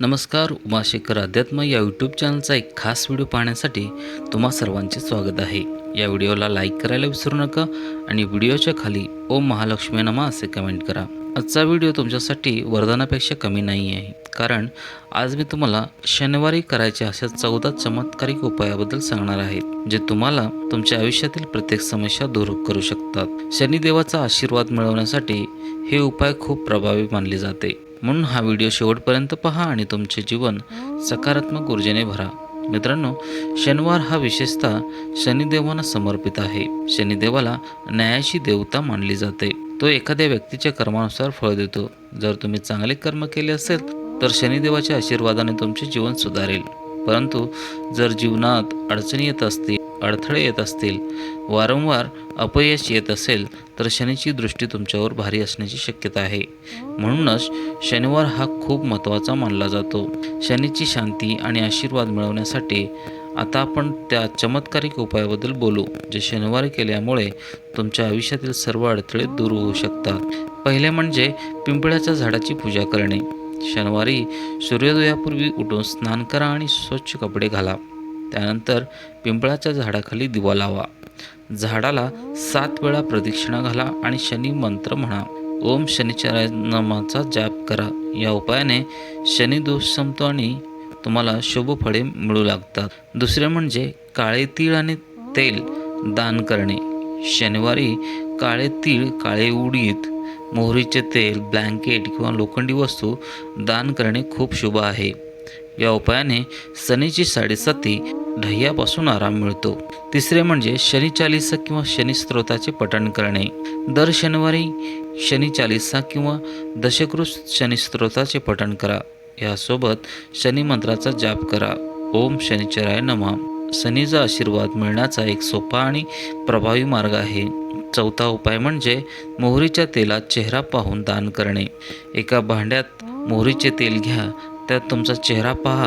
नमस्कार उमाशेखर अध्यात्म या यूट्यूब चॅनलचा एक खास व्हिडिओ पाहण्यासाठी तुम्हा सर्वांचे स्वागत आहे. या व्हिडिओला लाईक करायला विसरू नका आणि व्हिडिओच्या खाली ओम महालक्ष्मी नमा असे कमेंट करा. आजचा व्हिडिओ तुमच्यासाठी वरदानापेक्षा कमी नाही आहे. कारण आज मी तुम्हाला शनिवारी करायचे अशा चौदा चमत्कारिक उपायाबद्दल सांगणार आहे जे तुम्हाला तुमच्या आयुष्यातील प्रत्येक समस्या दूर करू शकतात. शनिदेवाचा आशीर्वाद मिळवण्यासाठी हे उपाय खूप प्रभावी मानले जाते. म्हणून हा व्हिडिओ शेवटपर्यंत पहा आणि तुमचे जीवन सकारात्मक ऊर्जेने भरा. मित्रांनो शनिवार हा विशेषतः शनिदेवांना समर्पित आहे. शनिदेवाला न्यायाची देवता मानली जाते. तो एखाद्या व्यक्तीच्या कर्मानुसार फळ देतो. जर तुम्ही चांगले कर्म केले असेल तर शनिदेवाच्या आशीर्वादाने तुमचे जीवन सुधारेल. परंतु जर जीवनात अडचणी येत असतील अडथळे येत असतील वारंवार अपयश येत असेल तर शनीची दृष्टी तुमच्यावर भारी असण्याची शक्यता आहे. म्हणूनच शनिवार हा खूप महत्त्वाचा मानला जातो. शनीची शांती आणि आशीर्वाद मिळवण्यासाठी आता आपण त्या चमत्कारिक उपायाबद्दल बोलू जे शनिवारी केल्यामुळे तुमच्या आयुष्यातील सर्व अडथळे दूर होऊ शकतात. पहिले म्हणजे पिंपळाच्या झाडाची पूजा करणे. शनिवारी सूर्योदयापूर्वी उठून स्नान करा आणि स्वच्छ कपडे घाला. त्यानंतर पिंपळाच्या झाडाखाली दिवा लावा. झाडाला सात वेळा प्रदक्षिणा घाला आणि शनी मंत्र म्हणा. ओम शनिचाराय नामाचा जाप करा. या उपायाने शनी दोष संपतो आणि तुम्हाला शुभ फळे मिळू लागतात. दुसरे म्हणजे काळे तीळ आणि तेल दान करणे. शनिवारी काळे तीळ काळे उडीद मोहरीचे तेल ब्लँकेट किंवा लोखंडी वस्तू दान करणे खूप शुभ आहे. या उपायाने शनीची साडेसाती ढह्यापासून आराम मिळतो. तिसरे म्हणजे शनी चालिसा किंवा शनी स्त्रोताचे पठण करणे. दर शनिवारी शनी चालिसा किंवा दशकृत शनी स्त्रोताचे पठण करा. यासोबत शनी मंत्राचा जाप करा. ओम शनिचराय नमा. शनीचा आशीर्वाद मिळण्याचा एक सोपा आणि प्रभावी मार्ग आहे. चौथा उपाय म्हणजे मोहरीच्या तेलात चेहरा पाहून दान करणे. एका भांड्यात मोहरीचे तेल घ्या त्यात तुमचा चेहरा पहा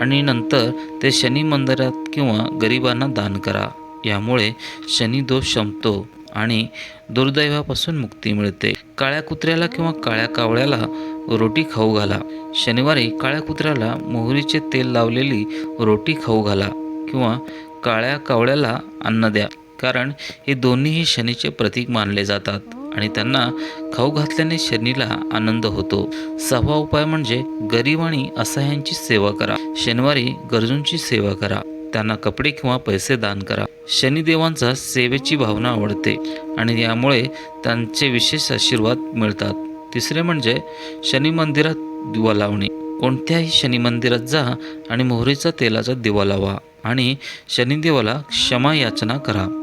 आणि नंतर ते शनी मंदिरात किंवा गरिबांना दान करा. यामुळे शनी दोष संपतो आणि दुर्दैवापासून मुक्ती मिळते. काळ्या कुत्र्याला किंवा काळ्या कावळ्याला रोटी खाऊ घाला. शनिवारी काळ्या कुत्र्याला मोहरीचे तेल लावलेली रोटी खाऊ घाला किंवा काळ्या कावळ्याला अन्न द्या. कारण हे दोन्हीही शनीचे प्रतीक मानले जातात आणि त्यांना खाऊ घातल्याने शनीला आनंद होतो. सहावा उपाय म्हणजे गरीब आणि असहायांची सेवा करा. शनिवारी गरजूंची सेवा करा. त्यांना कपडे किंवा पैसे दान करा. शनिदेवांचा सेवेची भावना आवडते आणि यामुळे त्यांचे विशेष आशीर्वाद मिळतात. तिसरे म्हणजे शनी मंदिरात दिवा लावणे. कोणत्याही शनी मंदिरात जा आणि मोहरीचा तेलाचा दिवा लावा आणि शनिदेवाला क्षमा याचना करा.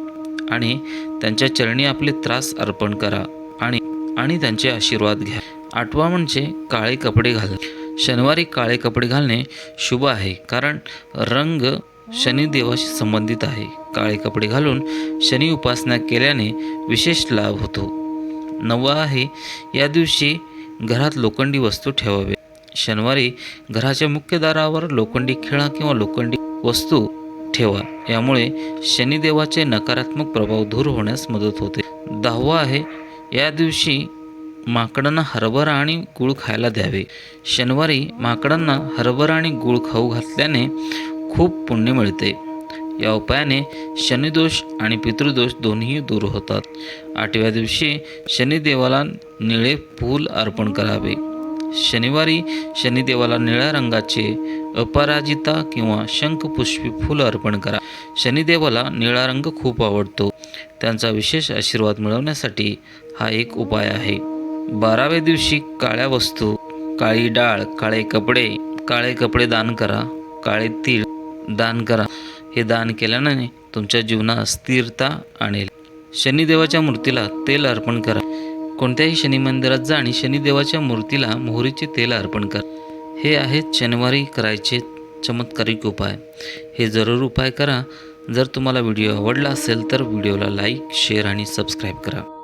आणि त्यांच्या चरणी आपले त्रास अर्पण करा आणि आणि त्यांचे आशीर्वाद घ्या. आठवा म्हणजे काळे कपडे घाल शनिवारी काळे कपडे घालणे शुभ आहे कारण रंग शनिदेवाशी संबंधित आहे. काळे कपडे घालून शनी उपासना केल्याने विशेष लाभ होतो. नववा आहे या दिवशी घरात लोखंडी वस्तू ठेवावे. शनिवारी घराच्या मुख्य दारावर लोखंडी खिळा किंवा लोखंडी वस्तू ठेवा. यामुळे शनिदेवाचे नकारात्मक प्रभाव दूर होण्यास मदत होते. दहावा आहे. या दिवशी माकडांना हरभरा आणि गूळ खायला द्यावे. शनिवारी माकडांना हरभरा आणि गूळ खाऊ घातल्याने खूप पुण्य मिळते. या उपायाने शनिदोष आणि पितृदोष दोन्ही दूर होतात. आठव्या दिवशी शनिदेवाला निळे फूल अर्पण करावे. शनिवारी शनिदेवाला निळ्या रंगाचे अपराजिता किंवा शंखपुष्पी फुलं अर्पण करा. शनिदेवाला निळा रंग खूप आवडतो. त्यांचा विशेष आशीर्वाद मिळवण्यासाठी हा एक उपाय आहे. बाराव्या दिवशी काळ्या वस्तू काळी डाळ काळे कपडे काळे कपडे दान करा काळे तीळ दान करा. हे दान केल्याने तुमच्या जीवनात स्थिरता आणेल. शनिदेवाच्या मूर्तीला तेल अर्पण करा. कोणत्याही शनी मंदिरात जा आणि शनिदेवाच्या मूर्तीला मोहरीचे तेल अर्पण करा. हे आहेत शनिवारी करायचे चमत्कारिक उपाय. हे जरूर उपाय करा. जर तुम्हाला व्हिडिओ आवडला असेल तर व्हिडिओला लाईक शेअर आणि सबस्क्राईब करा.